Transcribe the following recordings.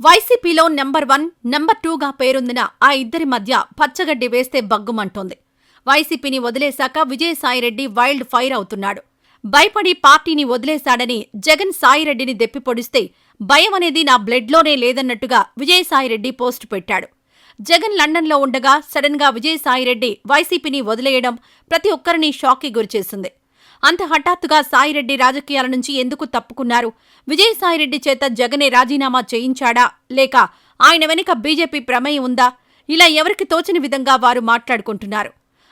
వైసీపీలో number one number టూగా పేరొందిన ఆ ఇద్దరి మధ్య పచ్చగడ్డి వేస్తే బగ్గుమంటోంది. వైసీపీని వదిలేశాక విజయసాయిరెడ్డి వైల్డ్ ఫైర్ అవుతున్నాడు. భయపడి పార్టీని వదిలేశాడని జగన్ సాయిరెడ్డిని దెప్పిపొడిస్తే భయం అనేది నా బ్లడ్లోనే లేదన్నట్టుగా విజయసాయిరెడ్డి పోస్టు పెట్టాడు. జగన్ లండన్లో ఉండగా సడన్గా విజయసాయిరెడ్డి వైసీపీని వదిలేయడం ప్రతి ఒక్కరిని షాక్కి గురిచేసింది. అంత హఠాత్తుగా సాయిరెడ్డి రాజకీయాల నుంచి ఎందుకు తప్పుకున్నారు? విజయసాయిరెడ్డి చేత జగనే రాజీనామా చేయించాడా? లేక ఆయన వెనుక బీజేపీ ప్రమేయం ఉందా? ఇలా ఎవరికి తోచని విధంగా వారు మాట్లాడుకుంటున్నారు?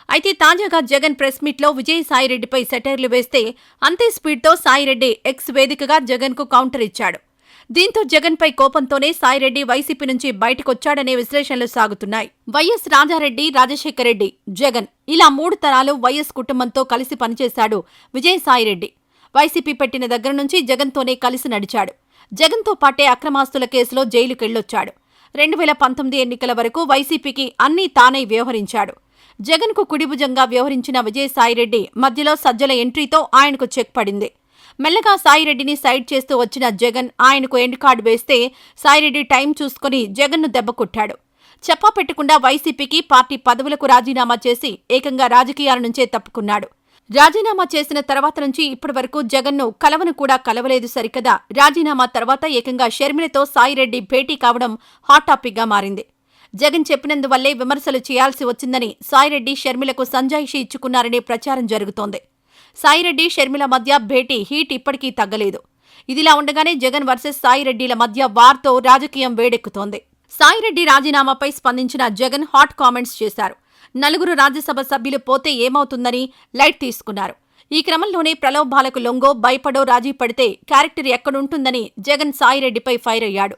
అయితే తాజాగా జగన్ ప్రెస్ మీట్లో విజయసాయిరెడ్డిపై సెటైర్లు వేస్తే అంతే స్పీడ్తో సాయిరెడ్డి ఎక్స్ వేదికగా జగన్కు కౌంటర్ ఇచ్చాడు. దీంతో జగన్పై కోపంతోనే సాయిరెడ్డి వైసీపీ నుంచి బయటకొచ్చాడనే విశ్లేషణలు సాగుతున్నాయి. వైఎస్ రాజారెడ్డి రాజశేఖర్ రెడ్డి జగన్ ఇలా మూడు తరాలు వైఎస్ కుటుంబంతో కలిసి పనిచేశాడు విజయసాయిరెడ్డి వైసీపీ పెట్టిన దగ్గర నుంచి జగన్తోనే కలిసి నడిచాడు. జగన్తో పాటే అక్రమాస్తుల కేసులో జైలుకెళ్ళొచ్చాడు రెండు వేల పంతొమ్మిది ఎన్నికల వరకు వైసీపీకి అన్నీ తానై వ్యవహరించాడు. జగన్కు కుడిభుజంగా వ్యవహరించిన విజయసాయిరెడ్డి మధ్యలో సజ్జల ఎంట్రీతో ఆయనకు చెక్ పడింది. మెల్లగా సాయిరెడ్డిని సైడ్ చేస్తూ వచ్చిన జగన్ ఆయనకు ఎండ్ కార్డు వేస్తే సాయిరెడ్డి టైం చూసుకుని జగన్ను దెబ్బకొట్టాడు చెప్పా పెట్టకుండా వైసీపీకి పార్టీ పదవులకు రాజీనామా చేసి ఏకంగా రాజకీయాల నుంచే తప్పుకున్నాడు. రాజీనామా చేసిన తర్వాత నుంచి ఇప్పటి వరకు జగన్ను కలవను కూడా కలవలేదు సరికదా. రాజీనామా తర్వాత ఏకంగా షర్మిలతో సాయిరెడ్డి భేటీ కావడం హాట్ టాపిక్గా మారింది. జగన్ చెప్పినందువల్లే విమర్శలు చేయాల్సి వచ్చిందని సాయిరెడ్డి షర్మిలకు సంజాయిషి ఇచ్చుకున్నారనే ప్రచారం జరుగుతోంది. సాయిరెడ్డి షర్మిల మధ్య భేటీ. హీట్ ఇప్పటికీ తగ్గలేదు. ఇదిలా ఉండగానే జగన్ వర్సెస్ సాయిరెడ్డిల మధ్య వార్తో రాజకీయం వేడెక్కుతోంది. సాయిరెడ్డి రాజీనామాపై స్పందించిన జగన్ హాట్ కామెంట్స్ చేశారు. నలుగురు రాజ్యసభ సభ్యులు పోతే ఏమవుతుందని లైట్ తీసుకున్నారు. ఈ క్రమంలోనే ప్రలోభాలకు లొంగో భయపడో రాజీ పడితే క్యారెక్టర్ ఎక్కడుంటుందని జగన్ సాయిరెడ్డిపై ఫైర్ అయ్యాడు.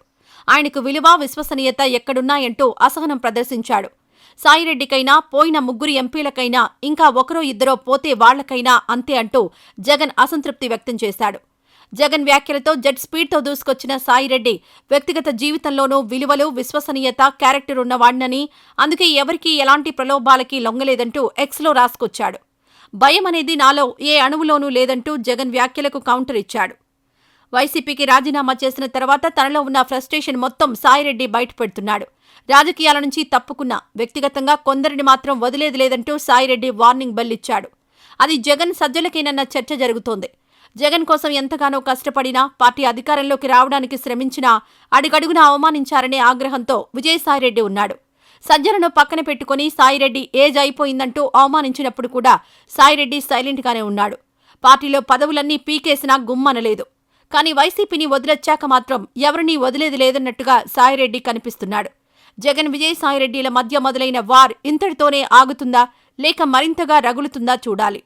ఆయనకు విలువ విశ్వసనీయత ఎక్కడున్నాయంటూ అసహనం ప్రదర్శించాడు. సాయిరెడ్డికైనా పోయిన ముగ్గురు ఎంపీలకైనా ఇంకా ఒకరో ఇద్దరో పోతే వాళ్ళకైనా అంతే అంటూ జగన్ అసంతృప్తి వ్యక్తం చేశాడు. జగన్ వ్యాఖ్యలతో జెట్ స్పీడ్తో దూసుకొచ్చిన సాయిరెడ్డి వ్యక్తిగత జీవితంలోనూ విలువలు విశ్వసనీయత క్యారెక్టర్ ఉన్నవాణ్ణని అందుకే ఎవరికీ ఎలాంటి ప్రలోభాలకి లొంగలేదంటూ ఎక్స్లో రాసుకొచ్చాడు. భయం అనేది నాలో ఏ అణువులోనూ లేదంటూ జగన్ వ్యాఖ్యలకు కౌంటర్ ఇచ్చాడు. వైసీపీకి రాజీనామా చేసిన తర్వాత తనలో ఉన్న ఫ్రస్ట్రేషన్ మొత్తం సాయిరెడ్డి బయటపెడుతున్నాడు. రాజకీయాల నుంచి తప్పుకున్న వ్యక్తిగతంగా కొందరిని మాత్రం వదిలేది లేదంటూ సాయిరెడ్డి వార్నింగ్ బెల్లిచ్చాడు. అది జగన్ సజ్జలకేనన్న చర్చ జరుగుతోంది. జగన్ కోసం ఎంతగానో కష్టపడినా పార్టీ అధికారంలోకి రావడానికి శ్రమించినా అడుగడుగున అవమానించారనే ఆగ్రహంతో విజయసాయిరెడ్డి ఉన్నాడు. సజ్జలను పక్కన పెట్టుకుని సాయిరెడ్డి ఏజ్ అయిపోయిందంటూ అవమానించినప్పుడు కూడా సాయిరెడ్డి సైలెంట్గానే ఉన్నాడు. పార్టీలో పదవులన్నీ పీకేసినా గుమ్మనలేదు. కానీ వైసీపీని వదిలొచ్చాక మాత్రం ఎవరినీ వదిలేది లేదన్నట్టుగా సాయిరెడ్డి కనిపిస్తున్నాడు. జగన్ విజయసాయిరెడ్డిల మధ్య మొదలైన వార్ ఇంతటితోనే ఆగుతుందా? లేక మరింతగా రగులుతుందా చూడాలి.